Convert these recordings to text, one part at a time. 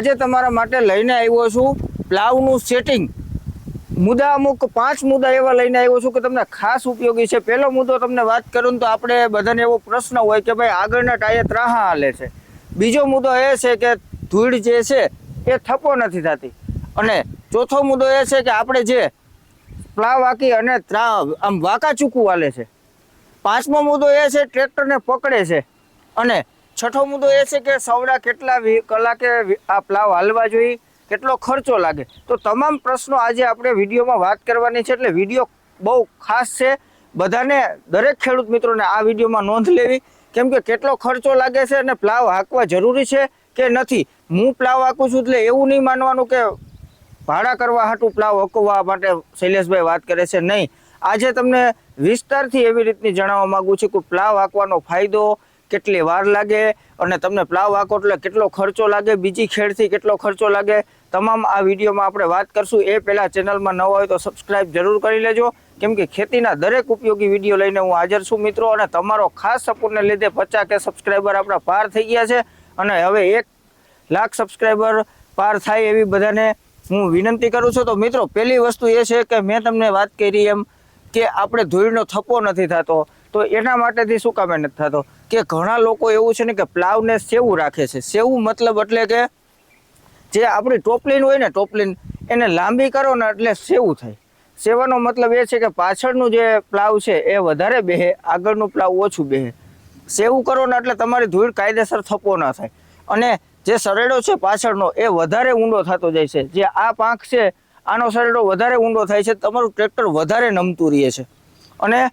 આજે તમારા માટે લઈને આવ્યો છું પ્લાવનું સેટિંગ મુદ્દા અમુક પાંચ મુદ્દા એવા લઈને આવ્યો છું કે તમને ખાસ ઉપયોગી છે. પહેલો મુદ્દો તમને વાત કરું તો આપણે બધાને એવો પ્રશ્ન હોય કે ભાઈ આગળના ટાયર ત્રાહા હાલે છે. બીજો મુદ્દો એ છે કે ધૂળ જે છે એ થપો નથી થતી. અને ચોથો મુદ્દો એ છે કે આપણે જે પ્લાવ વાકી અને ત્રા આમ વાકા ચૂકવું હાલે છે. પાંચમો મુદ્દો એ છે, ટ્રેક્ટરને પકડે છે. અને છઠ્ઠો મુદ્દો એ છે કે સવડા કેટલા કલાકે આ પ્લાવ હાલવા જોઈએ, કેટલો ખર્ચો લાગે. તો તમામ પ્રશ્નો આજે આપણે વિડીયોમાં વાત કરવાની છે, એટલે વીડિયો બહુ ખાસ છે. બધાને, દરેક ખેડૂત મિત્રોને આ વિડીયોમાં નોંધ લેવી, કેમ કે કેટલો ખર્ચો લાગે છે અને પ્લાવ હાંકવા જરૂરી છે કે નથી. હું પ્લાવ હાંકું છું એટલે એવું નહીં માનવાનું કે ભાડા કરવા હાટું પ્લાવ હકવા માટે શૈલેષભાઈ વાત કરે છે. નહીં. આજે તમને વિસ્તારથી એવી રીતની જણાવવા માંગુ છું કે પ્લાવ હાંકવાનો ફાયદો કેટલી વાર લાગે અને તમને પ્લાવ હાંકો એટલે કેટલો ખર્ચો લાગે, બીજી ખેડથી કેટલો ખર્ચો લાગે, તમામ આ વિડીયોમાં આપણે વાત કરશું. એ પહેલાં ચેનલમાં નવા હોય તો સબસ્ક્રાઈબ જરૂર કરી લેજો. કેમ કે ખેતીના દરેક ઉપયોગી વીડિયો લઈને હું હાજર છું મિત્રો અને તમારો ખાસ સપોર્ટને લીધે પચાસ કે સબસ્ક્રાઈબર આપણા પાર થઈ ગયા છે અને હવે એક લાખ સબસ્ક્રાઈબર પાર થાય એવી બધાને હું વિનંતી કરું છું. તો મિત્રો, પહેલી વસ્તુ એ છે કે મેં તમને વાત કરી એમ કે આપણે ધૂળનો થપ્પો નથી થતો. તો એના માટેથી શું કામે નથી થતો? કે ઘણા લોકો એવું છે ને કે પ્લાવને સેવું રાખે છે. સેવું મતલબ એટલે કે જે આપણી ટોપલીન હોય ને ટોપલીન, એને લાંબી કરો ને એટલે સેવું થાય. સેવાનો મતલબ એ છે કે પાછળનું જે પ્લાવ છે એ વધારે બેહે, આગળનું પ્લાવ ઓછું બેહે. સેવું કરો ને એટલે તમારી ધૂળ કાયદેસર થપો ના થાય. અને જે સરેડો છે પાછળનો એ વધારે ઊંડો થતો જાય છે. જે આ પાંખ છે, આનો સરેડો વધારે ઊંડો થાય છે, તમારું ટ્રેક્ટર વધારે નમતું રહે છે. અને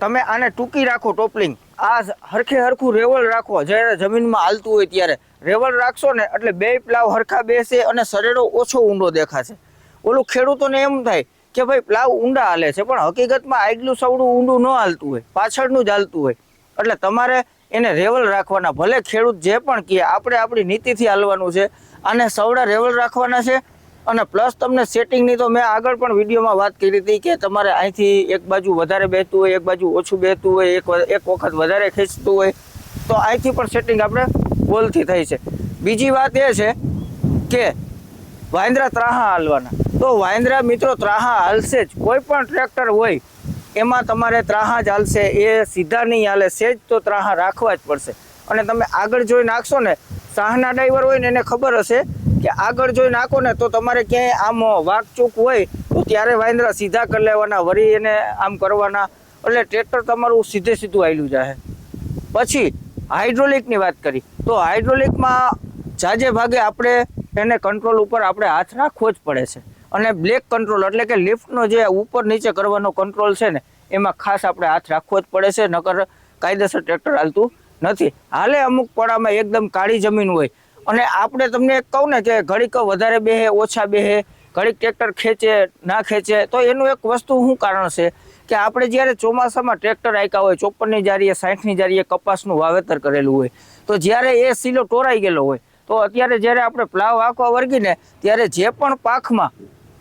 તમે આને ટૂંકી રાખો ટોપલિંગ. આ હરખે હરખું રેવલ રાખો. જ્યારે જમીનમાં હાલતું હોય ત્યારે. રેવલ રાખશો ને એટલે બે પ્લાવ હરખા બેસે અને સરેડો ઓછો ઊંડો દેખાશે. ઓલું ખેડૂતોને એમ થાય કે ભાઈ, પ્લાવ ઊંડા હાલે છે, પણ હકીકતમાં આગલું સવડું ઊંડું ન હાલતું હોય. પાછળનું જ હાલતું હોય. એટલે તમારે એને રેવલ રાખવાના. ભલે ખેડૂત જે પણ કહે, આપણે આપણી નીતિથી હાલવાનું છે. આને સવડા રેવલ રાખવાના છે અને પ્લસ તમને સેટિંગની તો મેં આગળ પણ વિડીયોમાં વાત કરી હતી કે તમારે અહીંથી એક બાજુ વધારે બેહતું હોય, એક બાજુ ઓછું બેહતું હોય, એક એક વખત વધારે ખેંચતું હોય, તો અહીંથી પણ સેટિંગ આપણે ગોલથી થઈ છે. બીજી વાત એ છે કે વાંદરા ત્રાહા હાલવાના. તો વાંદરા મિત્રો ત્રાહા હાલશે જ. કોઈ પણ ટ્રેક્ટર હોય, એમાં તમારે ત્રાહા જ હાલશે. એ સીધા નહીં હાલે. સેજ તો ત્રાહા રાખવા જ પડશે. અને તમે આગળ જોઈ નાખશો ને, સાહના ડ્રાઈવર હોય ને એને ખબર હશે કે આગળ જોઈ નાખો ને તો તમારે ક્યાંય આમ વાકચૂક હોય, તો ત્યારે વાંદરા સીધા કરી લેવાના વળી એને આમ કરવાના. એટલે ટ્રેક્ટર તમારું સીધે સીધું આવેલું જાય પછી હાઇડ્રોલિકની વાત કરી. તો હાઇડ્રોલિકમાં જાજે ભાગે આપણે એને કંટ્રોલ ઉપર આપણે હાથ રાખવો જ પડે છે. અને બ્લેક કંટ્રોલ એટલે કે લિફ્ટનો જે ઉપર નીચે કરવાનો કંટ્રોલ છે ને, એમાં ખાસ આપણે હાથ રાખવો જ પડે છે, નકર કાયદેસર ટ્રેક્ટર હાલતું નથી. હાલે અમુક પડામાં એકદમ કાળી જમીન હોય અને આપણે તમને કહું ને કે ઘડીક વધારે બેહે, ઓછા બેહે, ઘડીક ટ્રેક્ટર ખેંચે, ના ખેંચે, તો એનું એક વસ્તુ શું કારણ છે કે આપણે જ્યારે ચોમાસામાં ટ્રેક્ટર આયકા હોય, ચોપ્પનની જારીએ, સાઠની જારીએ કપાસનું વાવેતર કરેલું હોય, તો જ્યારે એ સીલો ટોરાઈ ગયેલો હોય, તો અત્યારે જ્યારે આપણે પ્લાવ આંકવા વર્ગીને ત્યારે જે પણ પાખમાં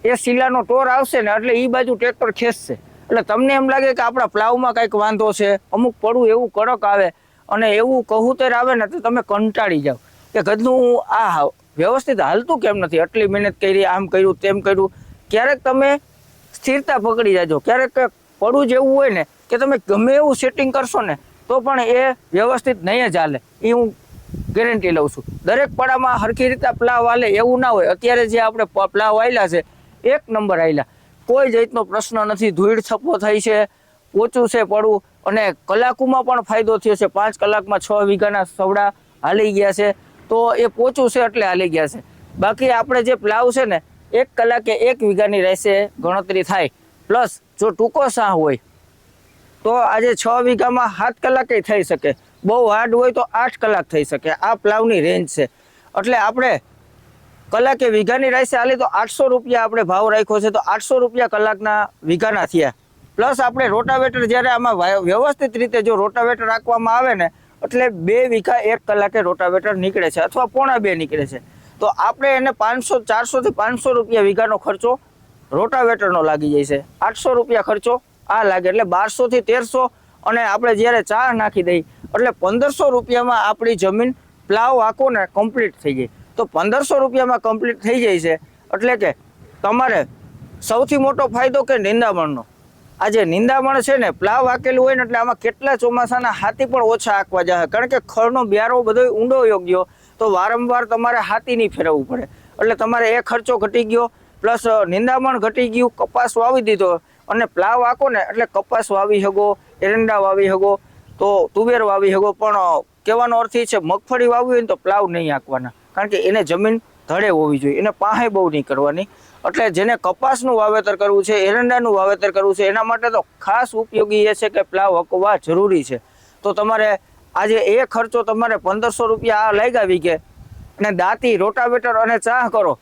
એ સીલાનો ટોર આવશે ને, એટલે એ બાજુ ટ્રેક્ટર ખેંચશે. એટલે તમને એમ લાગે કે આપણા પ્લાવમાં કંઈક વાંધો છે, અમુક પડવું એવું કડક આવે, અને એવું કહુતેર આવે ને, તો તમે કંટાળી જાઓ. કે ગધનું આ વ્યવસ્થિત હાલતું કેમ નથી? આટલી મહેનત કરી, આમ કર્યું, તેમ કર્યું. ક્યારેક તમે સ્થિરતા પકડી જાજો. ક્યારેક પડું જેવું હોય ને, કે તમે ગમે એવું સેટિંગ કરશો ને, તો પણ એ વ્યવસ્થિત નહીં જ હાલે. એ હું ગેરંટી લઉં છું. દરેક પડામાં હરખી રીતે પ્લાવ હાલે એવું ના હોય. અત્યારે જે આપણે પ્લાવ આવેલા છે, એક નંબર આવેલા કોઈ જાતનો પ્રશ્ન નથી. ધૂળ છપ્પો થઈ છે ઓછું છે પડવું અને કલાકોમાં પણ ફાયદો થયો છે. પાંચ કલાકમાં છ વીઘાના સવડા હાલી ગયા છે. તો એ પોચું છે એટલે હાલી ગયા છે. બાકી આપણે જે પ્લાવ છે ને, એક કલાકે એક વીઘાની રહેશે, ગણતરી થાય. પ્લસ જો ટૂંકો સાહ હોય, તો આજે છ વીઘામાં સાત કલાકે થઈ શકે. બહુ હાર્ડ હોય તો આઠ કલાક થઈ શકે. આ પ્લાવની રેન્જ છે. એટલે આપણે કલાકે વીઘાની રાઈસે હાલી તો આઠસો રૂપિયા આપણે ભાવ રાખ્યો છે, તો આઠસો રૂપિયા કલાકના વીઘાના થયા. પ્લસ આપણે રોટાવેટર જ્યારે આમાં વ્યવસ્થિત રીતે જો રોટાવેટર રાખવામાં આવે ને એટલે બે વીઘા એક કલાકે રોટાવેટર નીકળે છે અથવા પોણા બે નીકળે છે. તો આપણે એને પાંચસો ચારસોથી પાંચસો રૂપિયા વીઘાનો ખર્ચો રોટાવેટરનો લાગી જાય છે. આઠસો રૂપિયા ખર્ચો આ લાગે એટલે બારસોથી તેરસો અને આપણે જ્યારે ચા નાખી દઈ એટલે પંદરસો રૂપિયામાં આપણી જમીન પ્લાવ આખો ને કમ્પ્લીટ થઈ જાય તો પંદરસો રૂપિયામાં કમ્પ્લીટ થઈ જાય છે. એટલે કે તમારે સૌથી મોટો ફાયદો કે નિંદામણનો? આ જે નિંદામણ છે ને, પ્લાવ આકેલું હોય ને એટલે આમાં કેટલા ચોમાસાના હાથી પણ ઓછા આંકવા જાય કારણ કે ખળનો બ્યારો બધો ઊંડો યોગ્ય તો વારંવાર તમારે હાથી નહીં ફેરવવું પડે. એટલે તમારે એ ખર્ચો ઘટી ગયો, પ્લસ નિંદામણ ઘટી ગયું, કપાસ વાવી દીધો, અને પ્લાવ આંકો ને, એટલે કપાસ વાવી શકો એરંડા વાવી શકો તો તુવેર વાવી શકો પણ કહેવાનો અર્થ એ છે મગફળી વાવી હોય ને તો પ્લાવ નહીં આંકવાના. કારણ કે એને જમીન ધડે હોવી જોઈએ, એને પાહે બહુ નહીં કરવાની. એટલે જેને કપાસનું વાવેતર કરવું છે, એરંડાનું વાવેતર કરવું છે, એના માટે તો ખાસ ઉપયોગી એ છે કે પ્લાવ હકવા જરૂરી છે. તો તમારે આજે એ ખર્ચો તમારે પંદરસો રૂપિયા આ લાગ્યા કે અને દાંતી રોટાવેટર અને ચાહ કરો,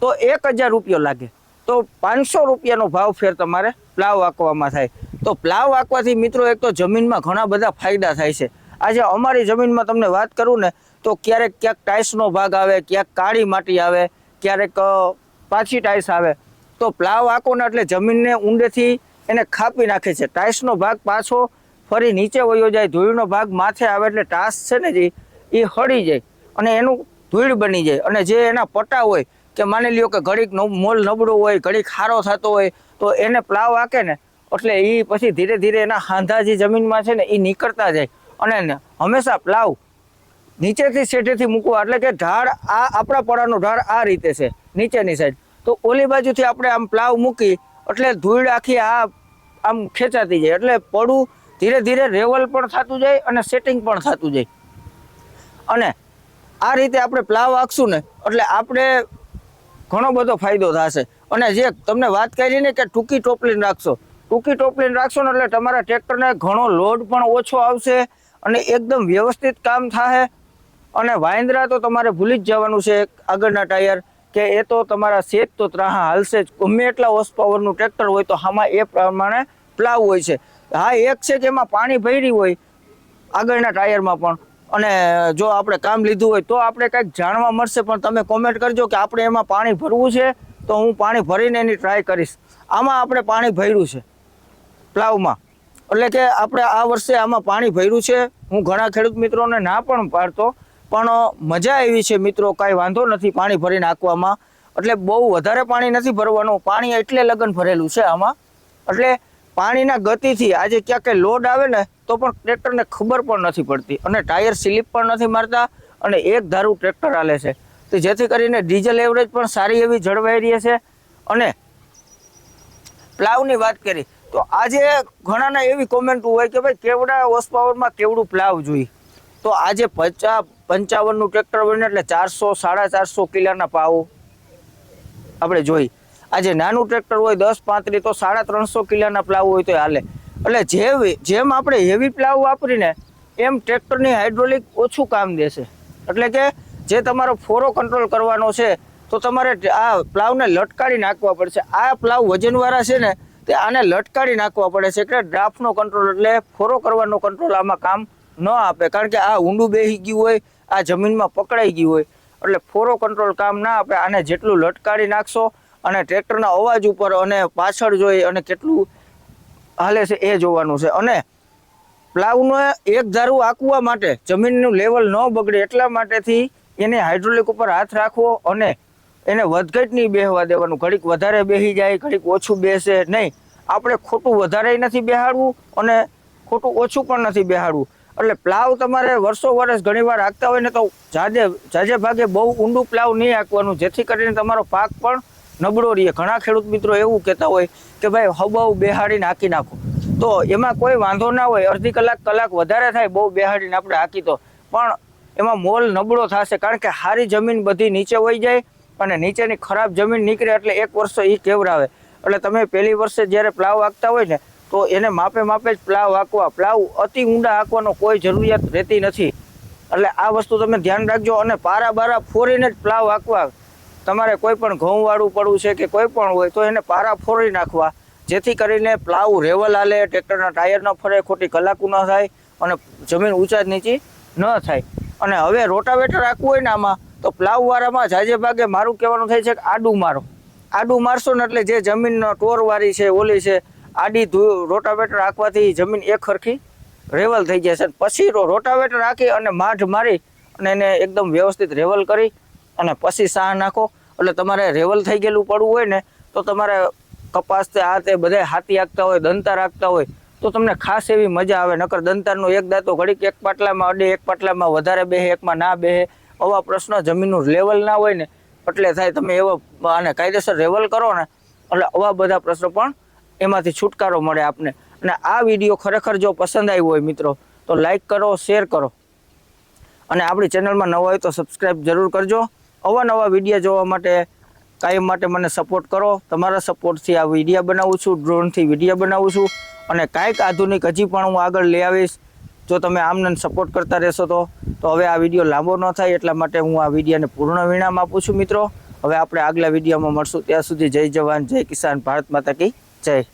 તો એક હજાર રૂપિયો લાગે. તો પાંચસો રૂપિયાનો ભાવ ફેર તમારે પ્લાવ આંકવામાં થાય. તો પ્લાવ આંકવાથી મિત્રો એક તો જમીનમાં ઘણા બધા ફાયદા થાય છે. આજે અમારી જમીનમાં તમને વાત કરું ને, તો ક્યારેક ક્યાંક ટાઇલ્સનો ભાગ આવે, ક્યાંક કાળી માટી આવે, ક્યારેક પાછી ટાઇલ્સ આવે. તો પ્લાવ આંકો ને એટલે જમીનને ઊંડેથી એને ખાપી નાખે છે. ટાઇલ્સનો ભાગ પાછો ફરી નીચે વયો જાય. ધૂળનો ભાગ માથે આવે એટલે ટાસ છે ને જે એ હળી જાય અને એનું ધૂળ બની જાય. અને જે એના પટ્ટા હોય, કે માની લ્યો કે ઘડીક મોલ નબળો હોય, ઘડીક ખારો થતો હોય, તો એને પ્લાવ આકે ને એટલે એ પછી ધીરે ધીરે એના હાંધા જે જમીનમાં છે ને એ નીકળતા જાય. અને હંમેશા પ્લાવ નીચેથી શેઠેથી મૂકવા. એટલે કે ઢાળ આ આપણા પડાનો ઢાળ આ રીતે છે. નીચેની સાઈડ તો ઓલી બાજુથી આપણે આમ પ્લાવ મૂકી, એટલે ધૂળ આખી આ આમ ખેંચાતી જાય. એટલે પડું ધીરે ધીરે રેવલ પણ થતું જાય અને સેટિંગ પણ થતું જાય. અને આ રીતે આપણે પ્લાવ આખશું ને, એટલે આપણે ઘણો બધો ફાયદો થશે. અને જે તમને વાત કરી ને કે ટૂંકી ટોપલીન રાખશો. ટૂંકી ટોપલીને રાખશો ને એટલે તમારા ટ્રેક્ટરને ઘણો લોડ પણ ઓછો આવશે અને એકદમ વ્યવસ્થિત કામ થશે અને વાયંદ્રા તો તમારે ભૂલી જ જવાનું છે આગળના ટાયર. કે એ તો તમારા સેજ તો ત્રાહા હાલશે જ. ગમે એટલા હોર્સ પાવરનું ટ્રેક્ટર હોય તો આમાં એ પ્રમાણે પ્લાવ હોય છે. હા, એક છે કે એમાં પાણી ભરી હોય, આગળના ટાયરમાં પણ. અને જો આપણે કામ લીધું હોય તો આપણે કંઈક જાણવા મળશે, પણ તમે કોમેન્ટ કરજો કે આપણે એમાં પાણી ભરવું છે તો હું પાણી ભરીને એની ટ્રાય કરીશ. આમાં આપણે પાણી ભર્યું છે પ્લાવમાં એટલે કે આપણે આ વર્ષે આમાં પાણી ભર્યું છે. હું ઘણા ખેડૂત મિત્રોને ના પણ પાડતો પણ મજા આવી છે મિત્રો, કાંઈ વાંધો નથી પાણી ભરીને નાખવામાં. એટલે બહુ વધારે પાણી નથી ભરવાનું, પાણી એટલે લગન ભરેલું છે આમાં. એટલે પાણીના ગતિથી આજે ક્યાંક લોડ આવે ને, તો પણ ટ્રેક્ટરને ખબર પણ નથી પડતી. અને ટાયર સ્લીપ પણ નથી મારતા, અને એક ધારું ટ્રેક્ટર હાલે છે. તો જેથી કરીને ડીઝલ એવરેજ પણ સારી એવી જળવાઈ રહી છે. અને પ્લાવની વાત કરી, તો આજે ઘણાના એવી કોમેન્ટ હોય કે ભાઈ કેવડા હોર્સ પાવરમાં કેવડું પ્લાવ જોઈએ? તો આજે પચા પંચાવનનું ટ્રેક્ટર બને એટલે ચારસો, સાડા ચારસો કિલાના પાવ આપણે જોઈ. આજે નાનું ટ્રેક્ટર હોય, દસ પાંત્રી તો સાડા ત્રણસો કિલાના પ્લાવ હોય તો હાલે. એટલે જે જેમ આપણે હેવી પ્લાવ વાપરીને, એમ ટ્રેક્ટરની હાઇડ્રોલિક ઓછું કામ દેશે. એટલે કે, જે તમારો ફોરો કંટ્રોલ કરવાનો છે, તો તમારે આ પ્લાવને લટકાડી નાખવા પડશે. આ પ્લાવ વજનવાળા છે ને, તે આને લટકાડી નાખવા પડે છે. એટલે ડ્રાફ્ટનો કંટ્રોલ એટલે ફોરો કરવાનો કંટ્રોલ આમાં કામ ન આપે. કારણ કે આ ઊંડું બેસી ગયું હોય આ જમીનમાં પકડાઈ ગયું હોય. એટલે ફોરો કંટ્રોલ કામ ના આપે, આને જેટલું લટકાડી નાખશો અને ટ્રેક્ટરના અવાજ ઉપર અને પાછળ જોઈ અને કેટલું હાલે છે એ જોવાનું છે. અને પ્લાવનો એક ધારું આંકવા માટે, જમીનનું લેવલ ન બગડે એટલા માટેથી એને હાઇડ્રોલિક ઉપર હાથ રાખવો અને એને વધઘટ નહીં બેહવા દેવાનું. ઘડીક વધારે બેસી જાય, ઘડીક ઓછું બેસે. નહીં, આપણે ખોટું વધારે નથી બેહાડવું અને ખોટું ઓછું પણ નથી બેહાડવું. એટલે પ્લાવ તમારે વર્ષો વર્ષ ઘણીવાર હાંકતા હોય ને તો જાજે જાજે ભાગે બહુ ઊંડું પ્લાવ નહીં હાંકવાનું. જેથી કરીને તમારો પાક પણ નબળો રહે. ઘણા ખેડૂત મિત્રો એવું કહેતા હોય કે ભાઈ હબાવ બેહાડીને હાંકી નાખો. તો એમાં કોઈ વાંધો ના હોય. અડધી કલાક કલાક વધારે થાય બહુ બેહાડીને આપણે હાંકી તો. પણ એમાં મોલ નબળો થશે કારણ કે સારી જમીન બધી નીચે વહી જાય અને નીચેની ખરાબ જમીન નીકળે એટલે એક વર્ષ એ કેવરાવે. એટલે તમે પહેલી વર્ષે જ્યારે પ્લાવ હાંકતા હોય ને તો એને માપે માપે જ પ્લાવ હાંકવા. પ્લાવ અતિ ઊંડા હાંકવાનો કોઈ જરૂરિયાત રહેતી નથી. એટલે આ વસ્તુ તમે ધ્યાન રાખજો અને પારા બારા ફોરીને જ પ્લાવ હાંકવા. તમારે કોઈ પણ ઘઉંવાળું પડવું છે કે કોઈ પણ હોય તો એને પારા ફોરી નાખવા. જેથી કરીને પ્લાવ રેવલ હાલે, ટ્રેક્ટરના ટાયર ન ફરે, ખોટી કલાકું ન થાય અને જમીન ઊંચા નીચી ન થાય. અને હવે રોટાવેટર રાખવું હોય ને આમાં, તો પ્લાવવાળામાં જાજે ભાગે મારું કહેવાનું થાય છે કે આડું મારો. આડું મારશો ને એટલે જે જમીનનો ટોરવાળી છે, ઓલી છે આડી રોટાવેટર રાખવાથી જમીન એક સરખી રેવલ થઈ જશે. પછી રોટાવેટર રાખી અને માઢ મારી અને એને એકદમ વ્યવસ્થિત રેવલ કરી અને પછી સાહ નાખો. એટલે તમારે રેવલ થઈ ગયેલું પડવું હોય ને, તો તમારે કપાસ તે આ તે બધા હાથી આગતા હોય, દંતા રાખતા હોય, તો તમને ખાસ એવી મજા આવે. નકર દંતારનો એક દાંતો ઘડીક એક પાટલામાં અડે, એક પાટલામાં વધારે બેહે, એકમાં ના બેહે. આવા પ્રશ્ન જમીનનું લેવલ ના હોય ને, એટલે થાય તમે એવો આને કાયદેસર રેવલ કરો ને, એટલે આવા બધા પ્રશ્નો પણ એમાંથી છુટકારો મળે આપને. અને આ વીડિયો ખરેખર જો પસંદ આવ્યો હોય મિત્રો, તો લાઈક કરો શેર કરો. અને આપણી ચેનલમાં નવા હોય તો સબસ્ક્રાઈબ જરૂર કરજો. અવાનવા વીડિયો જોવા માટે, કાયમ માટે મને સપોર્ટ કરો. તમારા સપોર્ટથી આ વીડિયો બનાવું છું ડ્રોનથી વીડિયો બનાવું છું. અને કાંઈક આધુનિક હજી પણ હું આગળ લઈ આવીશ. જો તમે આમને સપોર્ટ કરતા રહેશો તો તો હવે આ વીડિયો લાંબો ન થાય, એટલા માટે હું આ વિડીયોને પૂર્ણ વિરામ આપું છું મિત્રો. હવે આપણે આગલા વિડીયોમાં મળશું. ત્યાં સુધી જય જવાન, જય કિસાન ભારત માતા કી. જય